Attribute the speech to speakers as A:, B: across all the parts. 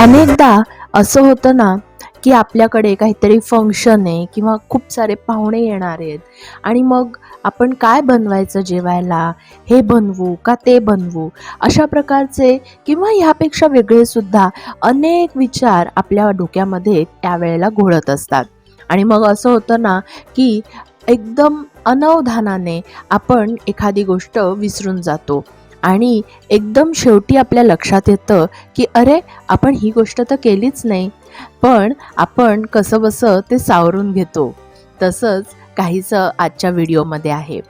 A: अनेकदा असं होतं ना की आपल्याकडे काहीतरी फंक्शन आहे किंवा खूप सारे पाहुणे येणार आहेत. आणि मग आपण काय बनवायचं जेवायला? हे बनवू का ते बनवू? अशा प्रकारचे किंवा ह्यापेक्षा वेगळे सुद्धा अनेक विचार आपल्या डोक्यामध्ये त्यावेळेला घोळत असतात. आणि मग असं होतं ना की एकदम अनवधानाने आपण एखादी गोष्ट विसरून जातो. आणि एकदम शेवटी आपल्या लक्षात येतं की अरे आपण ही गोष्ट तर केलीच नाही. पण आपण कसं बसं ते सावरून घेतो. तसंच काहीचं आजच्या व्हिडिओमध्ये आहे.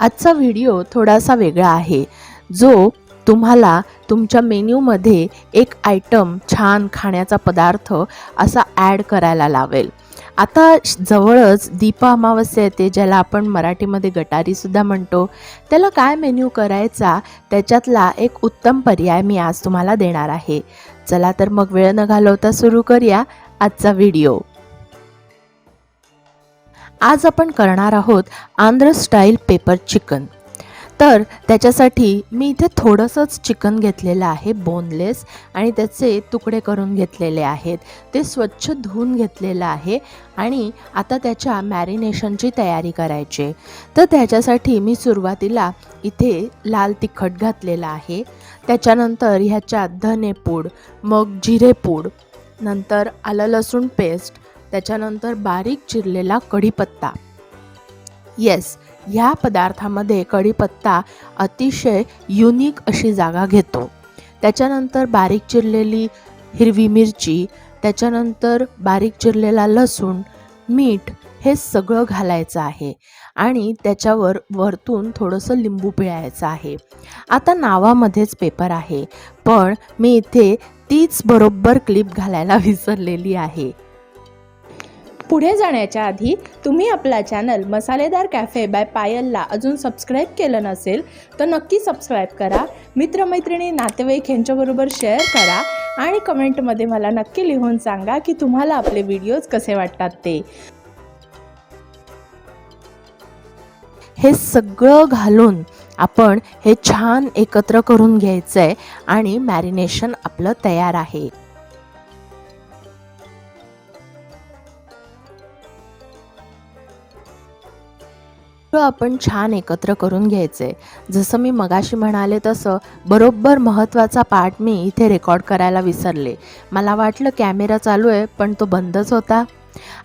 A: आजचा व्हिडिओ थोडासा वेगळा आहे जो तुम्हाला तुमच्या मेन्यूमध्ये एक आयटम छान खाण्याचा पदार्थ असा ॲड करायला लावेल. आता जवळच दीपा अमावस्या येते ज्याला आपण मराठीमध्ये गटारीसुद्धा म्हणतो. त्याला काय मेन्यू करायचा? त्याच्यातला एक उत्तम पर्याय मी आज तुम्हाला देणार आहे. चला तर मग वेळ न घालवता सुरू करूया आजचा व्हिडिओ. आज आपण करणार आहोत आंध्र स्टाईल पेपर चिकन. तर त्याच्यासाठी मी इथे थोडंसंच चिकन घेतलेलं आहे बोनलेस आणि त्याचे तुकडे करून घेतलेले आहेत. ते स्वच्छ धुवून घेतलेलं आहे आणि आता त्याच्या मॅरिनेशनची तयारी करायची तर त्याच्यासाठी मी सुरुवातीला इथे लाल तिखट घातलेलं आहे. त्याच्यानंतर ह्याच्यात धनेपूड मग जिरेपूड नंतर आलं लसूण पेस्ट त्याच्यानंतर बारीक चिरलेला कढीपत्ता. येस ह्या पदार्थामध्ये कढीपत्ता अतिशय युनिक अशी जागा घेतो. त्याच्यानंतर बारीक चिरलेली हिरवी मिरची त्याच्यानंतर बारीक चिरलेला लसूण मीठ हे सगळं घालायचं आहे आणि त्याच्यावर वरतून थोडंसं लिंबू पिळायचं आहे. आता नावामध्येच पेपर आहे पण मी इथे तीच बरोबर क्लिप घालायला विसरलेली आहे.
B: पुढे जाण्याच्या आधी तुम्ही आपला चॅनल मसालेदार कॅफे बाय पायलला अजून सबस्क्राईब केलं नसेल तर नक्की सबस्क्राईब करा. मित्रमैत्रिणी नातेवाईक यांच्याबरोबर शेअर करा आणि कमेंटमध्ये मला नक्की लिहून सांगा की तुम्हाला आपले व्हिडिओज कसे वाटतात ते.
A: हे सगळं घालून आपण हे छान एकत्र करून घ्यायचं आहे आणि मॅरिनेशन आपलं तयार आहे. आपण छान एकत्र करून घ्यायचे जसं मी मगाशी म्हणाले तसं बरोबर महत्त्वाचा पार्ट मी इथे रेकॉर्ड करायला विसरले. मला वाटलं कॅमेरा चालू आहे पण तो बंदच होता.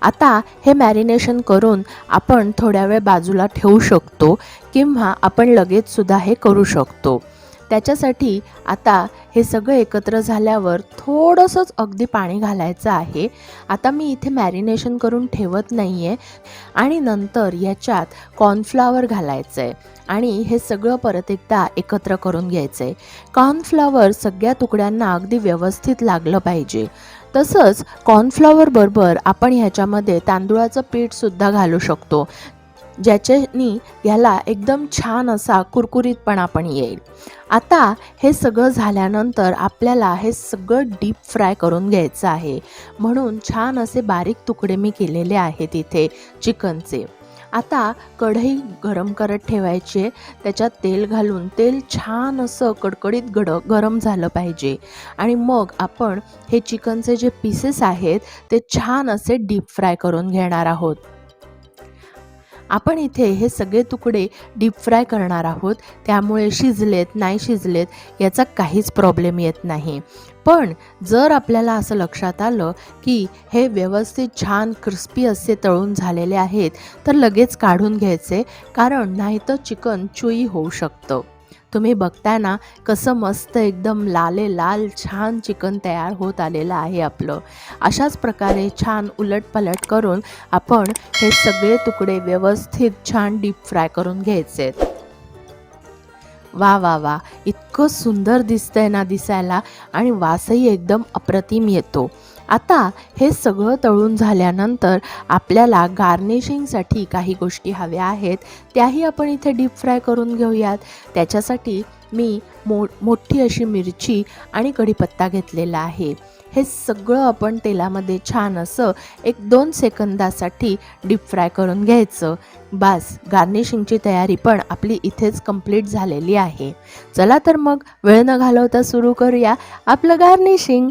A: आता हे मॅरिनेशन करून आपण थोड्या वेळ बाजूला ठेवू शकतो किंवा आपण लगेचसुद्धा हे करू शकतो. त्याच्यासाठी आता हे सगळं एकत्र झाल्यावर थोडंसंच अगदी पाणी घालायचं आहे. आता मी इथे मॅरिनेशन करून ठेवत नाही आहे आणि नंतर याच्यात कॉर्नफ्लावर घालायचं आहे आणि हे सगळं परत एकदा एकत्र करून घ्यायचं आहे कॉर्नफ्लॉवर सगळ्या तुकड्यांना अगदी व्यवस्थित लागलं पाहिजे. तसंच कॉर्नफ्लॉवरबरोबर आपण ह्याच्यामध्ये तांदुळाचं पीठसुद्धा घालू शकतो ज्याच्यानी ह्याला एकदम छान असा कुरकुरीतपणा पण येईल. आता हे सगळं झाल्यानंतर आपल्याला हे सगळं डीप फ्राय करून घ्यायचं आहे. म्हणून छान असे बारीक तुकडे मी केलेले आहेत इथे चिकनचे. आता कढई गरम करत ठेवायचे. त्याच्यात तेल घालून तेल छान असं कडकडीत गड गरम झालं पाहिजे. आणि मग आपण हे चिकनचे जे पीसेस आहेत ते छान असे डीप फ्राय करून घेणार आहोत. आपण इथे हे सगळे तुकडे डीप फ्राय करणार आहोत. त्यामुळे शिजलेत नाही शिजलेत याचा काहीच प्रॉब्लेम येत नाही. पण जर आपल्याला असं लक्षात आलं की हे व्यवस्थित छान क्रिस्पी असे तळून झालेले आहेत तर लगेच काढून घ्यायचे कारण नाहीतर चिकन चुई होऊ शकतं. तुम्ही बघताय ना कसं मस्त एकदम लाले लाल छान चिकन तयार होत आलेलं आहे आपलं. अशाच प्रकारे छान उलटपलट करून आपण हे सगळे तुकडे व्यवस्थित छान डीप फ्राय करून घ्यायचे. आहेत वा वा. वा इतकं सुंदर दिसतंय ना दिसायला आणि वासही एकदम अप्रतिम येतो. आता हे सगळं तळून झाल्यानंतर आपल्याला गार्निशिंगसाठी काही गोष्टी हव्या आहेत त्याही आपण इथे डीप फ्राय करून घेऊयात. त्याच्यासाठी मी मो मोठी अशी मिरची आणि कढीपत्ता घेतलेला आहे. हे सगळं आपण तेलामध्ये छान असं एक दोन सेकंदासाठी डीप फ्राय करून घ्यायचं. बास गार्निशिंगची तयारी पण आपली इथेच कंप्लीट झालेली आहे. चला तर मग वेळ न घालवता सुरू करूया आपलं गार्निशिंग.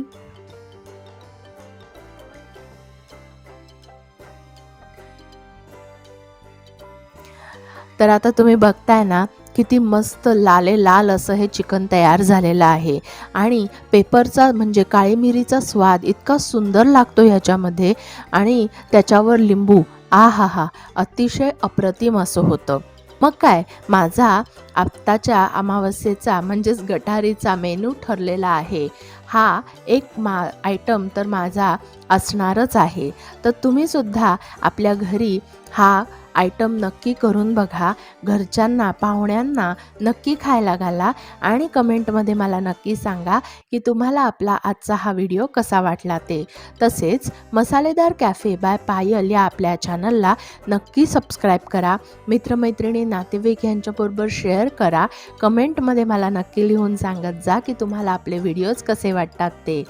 A: तर आता तुम्ही बघताय ना किती मस्त लाले लाल असं हे चिकन तयार झालेलं आहे. आणि पेपरचा म्हणजे काळी मिरीचा स्वाद इतका सुंदर लागतो ह्याच्यामध्ये आणि त्याच्यावर लिंबू आ हा हा अतिशय अप्रतिम असं होतं. मग काय? माझा आत्ताच्या अमावस्येचा म्हणजेच गटारीचा मेनू ठरलेला आहे. हा एक मा आयटम तर माझा असणारच आहे. तर तुम्हीसुद्धा आपल्या घरी हा आयटम नक्की करून बघा. घरच्यांना पाहुण्यांना नक्की खायला घाला आणि कमेंटमध्ये मला नक्की सांगा की तुम्हाला आपला आजचा हा व्हिडिओ कसा वाटला ते. तसेच मसालेदार कॅफे बाय पायल या आपल्या चॅनलला नक्की सबस्क्राईब करा. मित्रमैत्रिणी नातेवाईक यांच्याबरोबर शेअर करा. कमेंटमध्ये मला नक्की लिहून सांगत जा की तुम्हाला आपले व्हिडिओज कसे वाटतात ते.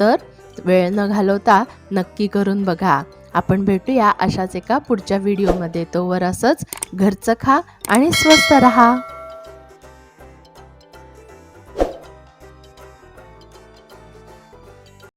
A: तर वेळ न घालवता नक्की करून बघा. आपण भेटूया अशाच एका पुढच्या व्हिडिओमध्ये. तोवर असंच घरचं खा आणि स्वस्त रहा.